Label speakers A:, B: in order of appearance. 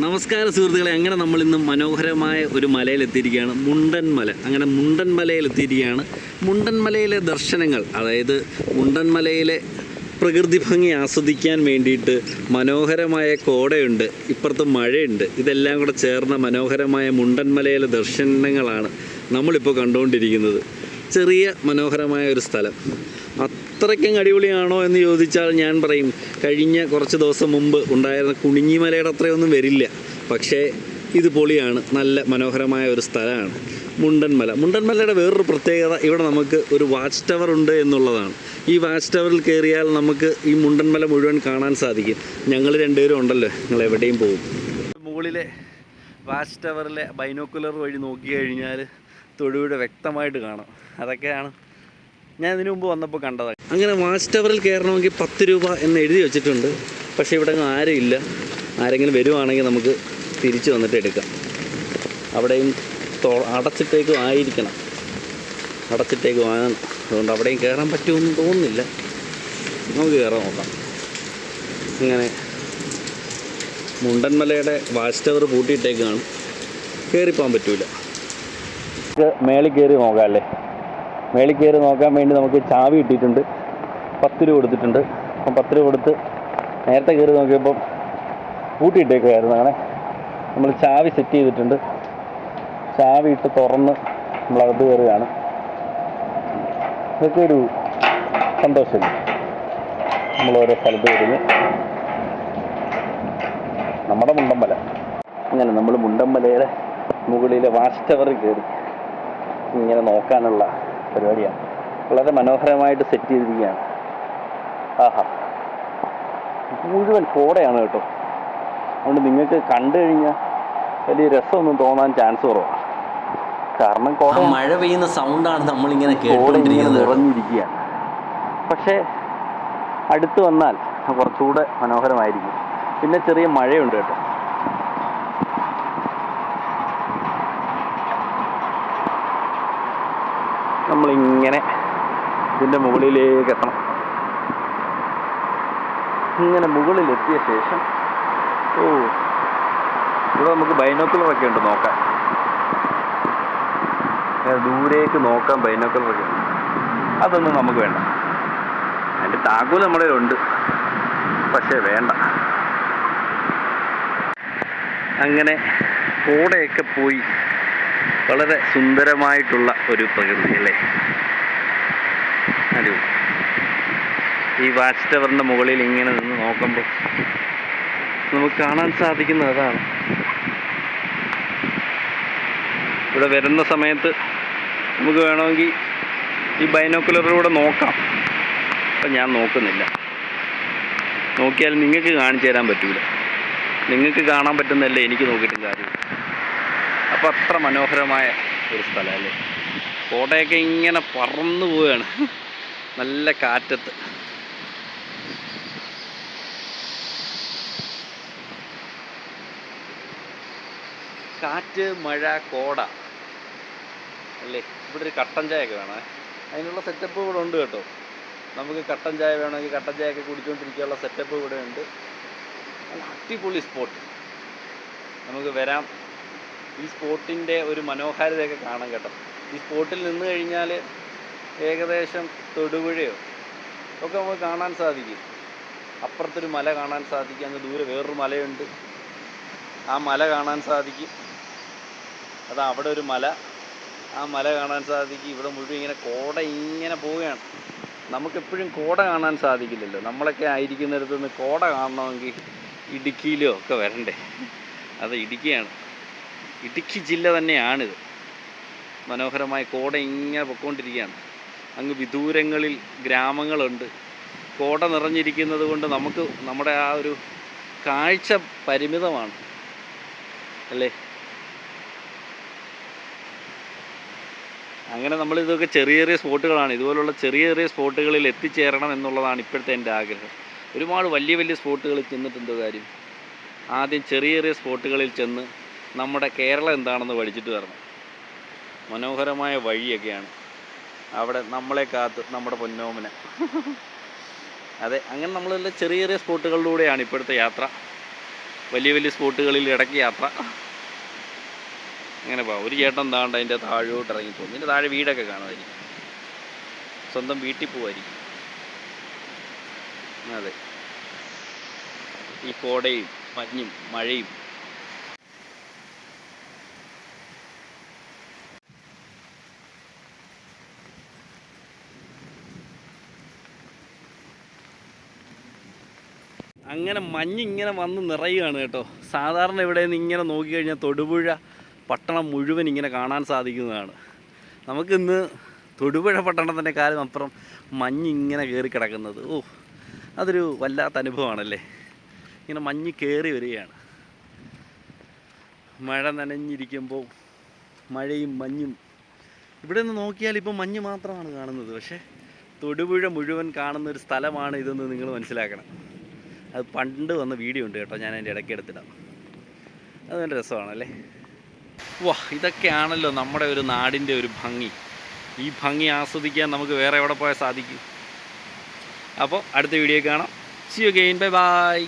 A: നമസ്കാരം സുഹൃത്തുക്കളെ അങ്ങനെ നമ്മൾ ഇന്ന് മനോഹരമായ ഒരു മലയിൽ എത്തിയിരിക്കുകയാണ് മുണ്ടൻ മല. അങ്ങനെ മുണ്ടൻ മലയിൽ എത്തിയിരിക്കുകയാണ് മുണ്ടൻ മലയിലെ ദർശനങ്ങൾ അതായത് മുണ്ടൻ മലയിലെ പ്രകൃതി ഭംഗി ആസ്വദിക്കാൻ വേണ്ടിയിട്ട് മനോഹരമായ കോടയുണ്ട് ഇപ്പുറത്ത് മഴയുണ്ട്. ഇതെല്ലാം കൂടെ ചേർന്ന മനോഹരമായ മുണ്ടൻ മലയിലെ ദർശനങ്ങളാണ് നമ്മളിപ്പോൾ കണ്ടുകൊണ്ടിരിക്കുന്നത്. ചെറിയ മനോഹരമായ ഒരു സ്ഥലം. അത്രയ്ക്കും അടിപൊളിയാണോ എന്ന് ചോദിച്ചാൽ ഞാൻ പറയും കഴിഞ്ഞ കുറച്ച് ദിവസം മുമ്പ് ഉണ്ടായിരുന്ന കുണിഞ്ഞിമലയുടെ അത്രയൊന്നും വരില്ല. പക്ഷേ ഇത് പൊളിയാണ്. നല്ല മനോഹരമായ ഒരു സ്ഥലമാണ്. മുണ്ടൻമല. മുണ്ടൻമലയുടെ വേറൊരു പ്രത്യേകത ഇവിടെ നമുക്ക് ഒരു വാച്ച് ടവർ ഉണ്ട് എന്നുള്ളതാണ്. ഈ വാച്ച് ടവറിൽ കയറിയാൽ നമുക്ക് ഈ മുണ്ടൻമല മുഴുവൻ കാണാൻ സാധിക്കും. ഞങ്ങൾ രണ്ടുപേരും ഉണ്ടല്ലോ. ഞങ്ങൾ എവിടെയും പോകും. മുകളിലെ വാച്ച് ടവറിലെ ബൈനോക്കുലർ വഴി നോക്കി കഴിഞ്ഞാൽ തൊടുപുഴ വ്യക്തമായിട്ട് കാണാം. അതൊക്കെയാണ് ഞാൻ ഇതിനു മുമ്പ് വന്നപ്പോൾ കണ്ടത്. അങ്ങനെ വാച്ച് ടവറിൽ കയറണമെങ്കിൽ പത്ത് രൂപ എന്ന് എഴുതി വെച്ചിട്ടുണ്ട്. പക്ഷേ ഇവിടെ ആരും ഇല്ല. ആരെങ്കിലും വരുവാണെങ്കിൽ നമുക്ക് തിരിച്ചു വന്നിട്ട് എടുക്കാം. അവിടെയും അടച്ചിട്ടേക്കും ആയിരിക്കണം. അടച്ചിട്ടേക്കും ആണ് അതുകൊണ്ട് അവിടെയും കയറാൻ പറ്റുമെന്ന് തോന്നുന്നില്ല. നമുക്ക് കയറാൻ നോക്കാം. ഇങ്ങനെ മുണ്ടൻമലയുടെ വാച്ച് ടവർ പൂട്ടിയിട്ടേക്കാണ്. കയറിപ്പോകാൻ പറ്റൂല. മേളിൽ കയറി നോക്കാം അല്ലേ? മേളിൽ കയറി നോക്കാൻ വേണ്ടി നമുക്ക് ചാവി കിട്ടിയിട്ടുണ്ട്. പത്ത് രൂപ കൊടുത്തിട്ടുണ്ട്. അപ്പം പത്ത് രൂപ കൊടുത്ത് നേരത്തെ കയറി നോക്കിയപ്പം പൂട്ടിയിട്ടേക്കുമായിരുന്നു അങ്ങനെ നമ്മൾ ചാവി സെറ്റ് ചെയ്തിട്ടുണ്ട്. ചാവി ഇട്ട് തുറന്ന് നമ്മളകത്ത് കയറുകയാണ്. ഇതൊക്കെ ഒരു സന്തോഷമില്ല? നമ്മൾ ഓരോ സ്ഥലത്ത് വരുന്നു നമ്മുടെ മുണ്ടമ്പല. അങ്ങനെ നമ്മൾ മുണ്ടമ്പലയുടെ മുകളിലെ വാച്ച് കയറി ഇങ്ങനെ നോക്കാനുള്ള പരിപാടിയാണ്. വളരെ മനോഹരമായിട്ട് സെറ്റ് ചെയ്തിരിക്കുകയാണ്. ആഹാ. മുഴുവൻ കോടയാണ് കേട്ടോ. അതുകൊണ്ട് നിങ്ങൾക്ക് കണ്ടു കഴിഞ്ഞാൽ വലിയ രസമൊന്നും തോന്നാൻ ചാൻസ് കുറവാണ്. കാരണം കോട
B: മഴ പെയ്യുന്ന സൗണ്ടാണ് നമ്മളിങ്ങനെ
A: നിറഞ്ഞിരിക്കുകയാണ്. പക്ഷേ അടുത്ത് വന്നാൽ കുറച്ചുകൂടെ മനോഹരമായിരിക്കും. പിന്നെ ചെറിയ മഴയുണ്ട് കേട്ടോ. നമ്മളിങ്ങനെ ഇതിന്റെ മുകളിലേക്ക് എത്തണം ഇങ്ങനെ മുകളിൽ എത്തിയ ശേഷം ഓ ഇവിടെ നമുക്ക് ബൈനോക്കുലറൊക്കെ ഉണ്ട് നോക്കാൻ ദൂരേക്ക് നോക്കാൻ ബൈനോക്കുലറൊക്കെ. ഉണ്ട് അതൊന്നും നമുക്ക് വേണ്ട. അതിന്റെ താക്കോൽ നമ്മുടെ ഉണ്ട് പക്ഷേ വേണ്ട. അങ്ങനെ കൂടെയൊക്കെ പോയി വളരെ സുന്ദരമായിട്ടുള്ള ഒരു പ്രകൃതി അല്ലേ? ഈ വാച്ച് ടവറിന്റെ മുകളിൽ ഇങ്ങനെ നിന്ന് നോക്കുമ്പോൾ നമുക്ക് കാണാൻ സാധിക്കുന്നത് അതാണ്. ഇവിടെ വരുന്ന സമയത്ത് നമുക്ക് വേണമെങ്കിൽ ഈ ബൈനോക്കുലറിലൂടെ നോക്കാം. അപ്പം ഞാൻ നോക്കുന്നില്ല. നോക്കിയാൽ നിങ്ങൾക്ക് കാണിച്ചു തരാൻ പറ്റൂല. നിങ്ങൾക്ക് കാണാൻ പറ്റുന്നല്ലേ എനിക്ക് നോക്കിയിട്ടും കാര്യമില്ല അപ്പോൾ അത്ര മനോഹരമായ ഒരു സ്ഥലം അല്ലേ? കോട്ടയൊക്കെ ഇങ്ങനെ പറന്നു പോവുകയാണ്. നല്ല കാറ്റത്ത്. കാറ്റ് മഴ കോട. അല്ലേ? ഇവിടെ ഒരു കട്ടൻ ചായ ഒക്കെ വേണേ. അതിനുള്ള സെറ്റപ്പ് ഇവിടെ ഉണ്ട് കേട്ടോ. നമുക്ക് കട്ടൻ ചായ വേണമെങ്കിൽ കട്ടൻ ചായ ഒക്കെ കുടിച്ചുകൊണ്ടിരിക്കാനുള്ള സെറ്റപ്പ് ഇവിടെ ഉണ്ട്. നല്ല അടിപൊളി സ്പോട്ട് നമുക്ക് വരാം. ഈ സ്പോട്ടിന്റെ ഒരു മനോഹാരിതയൊക്കെ കാണാൻ കേട്ടോ. ഈ സ്പോട്ടിൽ നിന്ന് കഴിഞ്ഞാൽ ഏകദേശം തൊടുപുഴയോ ഒക്കെ നമുക്ക് കാണാൻ സാധിക്കും. അപ്പുറത്തൊരു മല കാണാൻ സാധിക്കും അങ്ങ് ദൂരെ വേറൊരു മലയുണ്ട്. ആ മല കാണാൻ സാധിക്കും. അത് അവിടെ ഒരു മല. ആ മല കാണാൻ സാധിക്കും. ഇവിടെ മുഴുവൻ ഇങ്ങനെ കോട ഇങ്ങനെ പോവുകയാണ്. നമുക്കെപ്പോഴും കോട കാണാൻ സാധിക്കില്ലല്ലോ. നമ്മളൊക്കെ ആയിരിക്കുന്നിടത്ത് നിന്ന് കോട കാണണമെങ്കിൽ ഇടുക്കിയിലോ ഒക്കെ വരണ്ടേ? അത് ഇടുക്കിയാണ്. ഇടുക്കി ജില്ല തന്നെയാണിത്. മനോഹരമായ കോട ഇങ്ങനെ പൊക്കോണ്ടിരിക്കുകയാണ്. അങ്ങ് വിദൂരങ്ങളിൽ ഗ്രാമങ്ങളുണ്ട്. കോട നിറഞ്ഞിരിക്കുന്നത് കൊണ്ട് നമുക്ക് നമ്മുടെ ആ ഒരു കാഴ്ച പരിമിതമാണ്. അല്ലേ? അങ്ങനെ നമ്മൾ ഇതൊക്കെ ചെറിയ ചെറിയ സ്പോട്ടുകളാണ്. ഇതുപോലുള്ള ചെറിയ ചെറിയ സ്പോട്ടുകളിൽ എത്തിച്ചേരണം എന്നുള്ളതാണ് ഇപ്പോഴത്തെ എന്റെ ആഗ്രഹം. ഒരുപാട് വലിയ വലിയ സ്പോട്ടുകളിൽ ചെന്നിട്ടുണ്ട് കാര്യം? ആദ്യം ചെറിയ ചെറിയ സ്പോട്ടുകളിൽ ചെന്ന് നമ്മുടെ കേരളം എന്താണെന്ന് പഠിച്ചിട്ട് വരണം. മനോഹരമായ വഴിയൊക്കെയാണ്. അവിടെ നമ്മളെ കാത്ത് നമ്മുടെ പൊന്നോമന. അതെ അങ്ങനെ നമ്മളെല്ലാം ചെറിയ ചെറിയ സ്പോട്ടുകളിലൂടെയാണ് ഇപ്പോഴത്തെ യാത്ര. വലിയ വലിയ സ്പോട്ടുകളിൽ ഇടയ്ക്ക് യാത്ര. അങ്ങനെ പോവാം. ഒരു ചേട്ടൻ താണ്ട് അതിന്റെ താഴോട്ട് ഇറങ്ങി പോകും. ഇതിന്റെ താഴെ വീടൊക്കെ കാണുമായിരിക്കും. സ്വന്തം വീട്ടിൽ പോവായിരിക്കും. അതെ. ഈ കോടയും മഞ്ഞും മഴയും അങ്ങനെ മഞ്ഞ് ഇങ്ങനെ വന്ന് നിറയുകയാണ് കേട്ടോ. സാധാരണ ഇവിടെ നിന്ന് ഇങ്ങനെ നോക്കിക്കഴിഞ്ഞാൽ തൊടുപുഴ പട്ടണം മുഴുവൻ ഇങ്ങനെ കാണാൻ സാധിക്കുന്നതാണ്. നമുക്കിന്ന് തൊടുപുഴ പട്ടണത്തിന്റെ കാലം അപ്പുറം മഞ്ഞ് ഇങ്ങനെ കയറി കിടക്കുന്നത്. ഓ അതൊരു വല്ലാത്ത അനുഭവമാണല്ലേ? ഇങ്ങനെ മഞ്ഞ് കയറി വരികയാണ്. മഴ നനഞ്ഞിരിക്കുമ്പോൾ മഴയും മഞ്ഞും. ഇവിടെ നിന്ന് നോക്കിയാൽ ഇപ്പോൾ മഞ്ഞ് മാത്രമാണ് കാണുന്നത്. പക്ഷേ തൊടുപുഴ മുഴുവൻ കാണുന്ന ഒരു സ്ഥലമാണ് ഇതെന്ന് നിങ്ങൾ മനസ്സിലാക്കണം. അത് പണ്ട് വന്ന വീഡിയോ ഉണ്ട് കേട്ടോ ഞാൻ അതിന്റെ ഇടയ്ക്ക് എടുത്തിടാം. അത് നല്ല രസമാണല്ലേ? വാ ഇതൊക്കെയാണല്ലോ നമ്മുടെ ഒരു നാടിന്റെ ഒരു ഭംഗി. ഈ ഭംഗി ആസ്വദിക്കാൻ നമുക്ക് വേറെ എവിടെ പോയാൽ സാധിക്കും. അപ്പോൾ അടുത്ത വീഡിയോ കാണാം. See you again bye bye